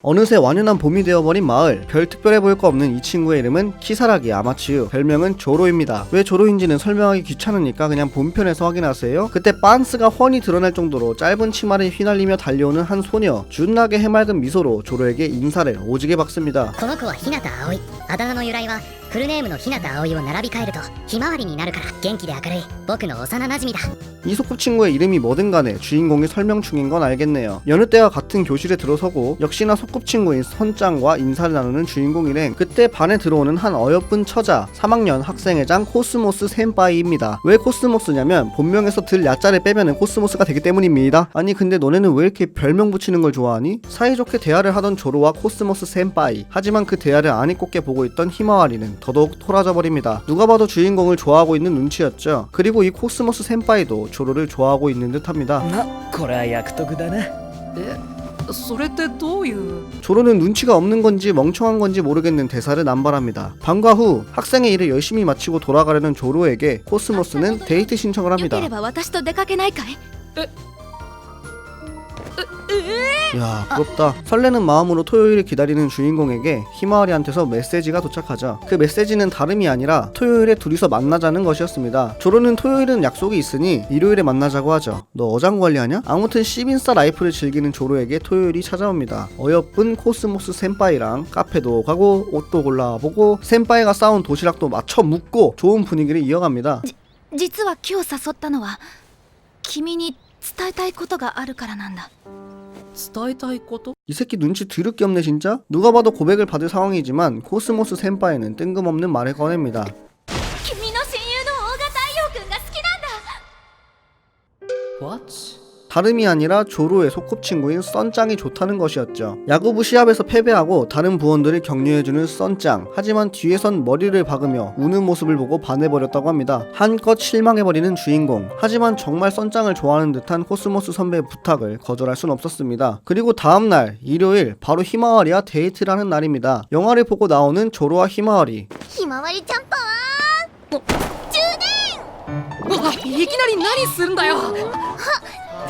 어느새 완연한 봄이 되어버린 마을. 별 특별해 보일 거 없는 이 친구의 이름은 키사라기 아마치유. 별명은 조로입니다. 왜 조로인지는 설명하기 귀찮으니까 그냥 본편에서 확인하세요. 그때 빤스가 훤히 드러날 정도로 짧은 치마를 휘날리며 달려오는 한 소녀 준나게 해맑은 미소로 조로에게 인사를 오지게 박습니다 この子は日向葵あだ名の由来はフルネームの日向葵を並び替えるとひまわりになるから元気で明るい僕の幼馴染だ 이 소꿉친구의 이름이 뭐든 간에 주인공이 설명 중인 건 알겠네요. 여느 때와 같은 교실에 들어서고 역시나 소꿉친구인 선짱과 인사를 나누는 주인공이래. 그때 반에 들어오는 한 어여쁜 처자 3학년 학생회장 코스모스 센파이입니다. 왜 코스모스냐면 본명에서 들 야자를 빼면은 코스모스가 되기 때문입니다. 아니 근데 너네는 왜 이렇게 별명 붙이는 걸 좋아하니? 사이좋게 대화를 하던 조로와 코스모스 센파이. 하지만 그 대화를 안이 꽂게 보고 있던 히마와리는 더더욱 토라져 버립니다. 누가 봐도 주인공을 좋아하고 있는 눈치였죠. 그리고 이 코스모스 센파이도 조로를 좋아하고 있는 듯합니다. まこれは役得だなえそれってどういう 조로는 눈치가 없는 건지 멍청한 건지 모르겠는 대사를 남발합니다. 방과 후 학생의 일을 열심히 마치고 돌아가려는 조로에게 코스모스는 데이트 신청을 よ 합니다. ければ私と出かけないかい 야 부럽다. 설레는 마음으로 토요일을 기다리는 주인공에게 히마와리한테서 메시지가 도착하죠. 그 메시지는 다름이 아니라 토요일에 둘이서 만나자는 것이었습니다. 조로는 토요일은 약속이 있으니 일요일에 만나자고 하죠. 너 어장 관리하냐? 아무튼 시빈스타 라이프를 즐기는 조로에게 토요일이 찾아옵니다. 어여쁜 코스모스 센파이랑 카페도 가고 옷도 골라보고 센파이가 싸운 도시락도 맞춰 묵고 좋은 분위기를 이어갑니다. 実は今日誘ったのは君に伝えたいことがあるからなんだ 伝えたいこと 이 새끼 눈치 드럽게 없네 진짜? 누가 봐도 고백을 받을 상황이지만 코스모스 센파이는 뜬금없는 말을 꺼냅니다. 다름이 아니라 조로의 소꿉친구인 썬짱이 좋다는 것이었죠. 야구부 시합에서 패배하고 다른 부원들을 격려해주는 썬짱. 하지만 뒤에선 머리를 박으며 우는 모습을 보고 반해버렸다고 합니다. 한껏 실망해버리는 주인공. 하지만 정말 썬짱을 좋아하는 듯한 코스모스 선배의 부탁을 거절할 순 없었습니다. 그리고 다음날 일요일 바로 히마와리와 데이트를 하는 날입니다. 영화를 보고 나오는 조로와 히마와리. ひまわりちゃんパワうわいきなり何するんだよ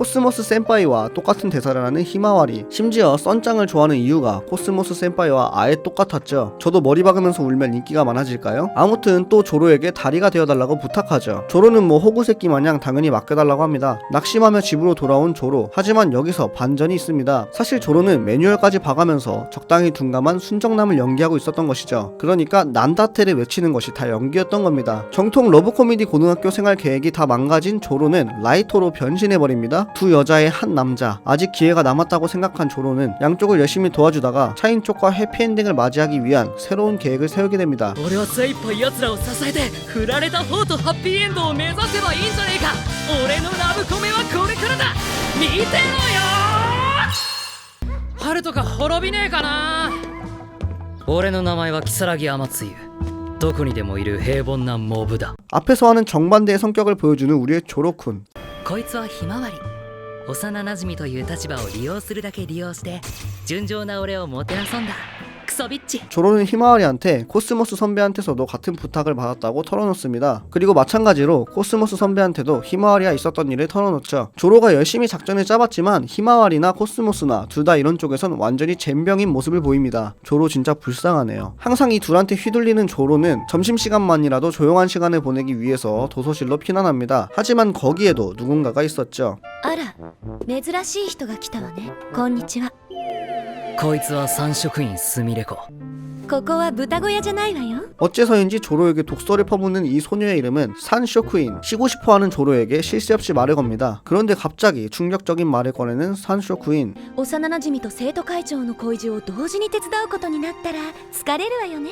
코스모스 센파이와 똑같은 대사를 하는 히마와리 심지어 썬짱을 좋아하는 이유가 코스모스 센파이와 아예 똑같았죠. 저도 머리 박으면서 울면 인기가 많아질까요? 아무튼 또 조로에게 다리가 되어달라고 부탁하죠. 조로는 뭐 호구새끼 마냥 당연히 맡겨달라고 합니다. 낙심하며 집으로 돌아온 조로 하지만 여기서 반전이 있습니다. 사실 조로는 매뉴얼까지 봐가면서 적당히 둔감한 순정남을 연기하고 있었던 것이죠. 그러니까 난다테를 외치는 것이 다 연기였던 겁니다. 정통 러브코미디 고등학교 생활 계획이 다 망가진 조로는 라이터로 변신해버립니다 두 여자의 한 남자 아직 기회가 남았다고 생각한 조로는 양쪽을 열심히 도와주다가 차인 쪽과 해피엔딩을 맞이하기 위한 새로운 계획을 세우게 됩니다 俺は精一杯奴らを支えて振られた方とハッピーエンドを目指せばいいんじゃねえか俺のラブコメはこれからだ見てろよ春とか滅びねえかな俺の名前は如月天つゆどこにでもいる平凡なモブだ 앞에서 하는 정반대의 성격을 보여주는 우리의 조로쿤 こいつはひまわり 幼馴染という立場を利用するだけ利用して純情な俺をもてあそんだクソビッチ 조로는 히마와리한테 코스모스 선배한테서도 같은 부탁을 받았다고 털어놓습니다. 그리고 마찬가지로 코스모스 선배한테도 히마와리와 있었던 일을 털어놓죠. 조로가 열심히 작전을 짜봤지만 히마와리나 코스모스나 둘 다 이런 쪽에선 완전히 잼병인 모습을 보입니다. 조로 진짜 불쌍하네요. 항상 이 둘한테 휘둘리는 조로는 점심시간만이라도 조용한 시간을 보내기 위해서 도서실로 피난합니다. 하지만 거기에도 누군가가 있었죠. あら珍しい人が来たわねこんにちはこいつは三色院すみれ子ここは豚小屋じゃないわよ 어째서인지 조로에게 독서를 퍼붓는 이 소녀의 이름은 산쇼크인 쉬고 싶어하는 조로에게 쉴 새 없이 말을 겁니다. 그런데 갑자기 충격적인 말을 꺼내는 산쇼크인 幼なじみと生徒会長の恋路を同時に手伝うことになったら疲れるわよね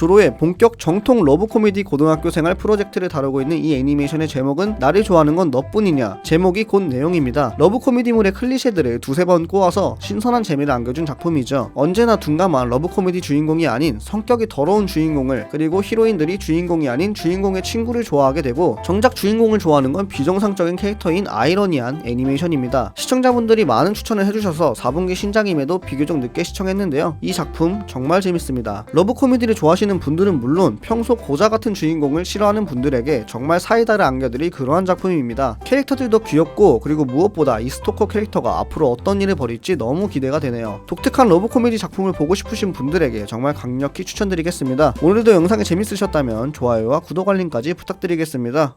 조로의 본격 정통 러브 코미디 고등학교 생활 프로젝트를 다루고 있는 이 애니메이션의 제목은 나를 좋아하는 건 너뿐이냐? 제목이 곧 내용입니다. 러브 코미디물의 클리셰들을 두세 번 꼬아서 신선한 재미를 안겨준 작품이죠. 언제나 둔감한 러브 코미디 주인공이 아닌 성격이 더러운 주인공을 그리고 히로인들이 주인공이 아닌 주인공의 친구를 좋아하게 되고 정작 주인공을 좋아하는 건 비정상적인 캐릭터인 아이러니한 애니메이션입니다. 시청자분들이 많은 추천을 해주셔서 4분기 신작임에도 비교적 늦게 시청했는데요. 이 작품 정말 재밌습니다. 러브 코미디를 좋아하시는 분들은 물론 평소 고자 같은 주인공을 싫어하는 분들에게 정말 사이다를 안겨드릴 그러한 작품입니다. 캐릭터들도 귀엽고 그리고 무엇보다 이 스토커 캐릭터가 앞으로 어떤 일을 벌일지 너무 기대가 되네요. 독특한 러브 코미디 작품을 보고 싶으신 분들에게 정말 강력히 추천드리겠습니다. 오늘도 영상이 재밌으셨다면 좋아요와 구독 알림까지 부탁드리겠습니다.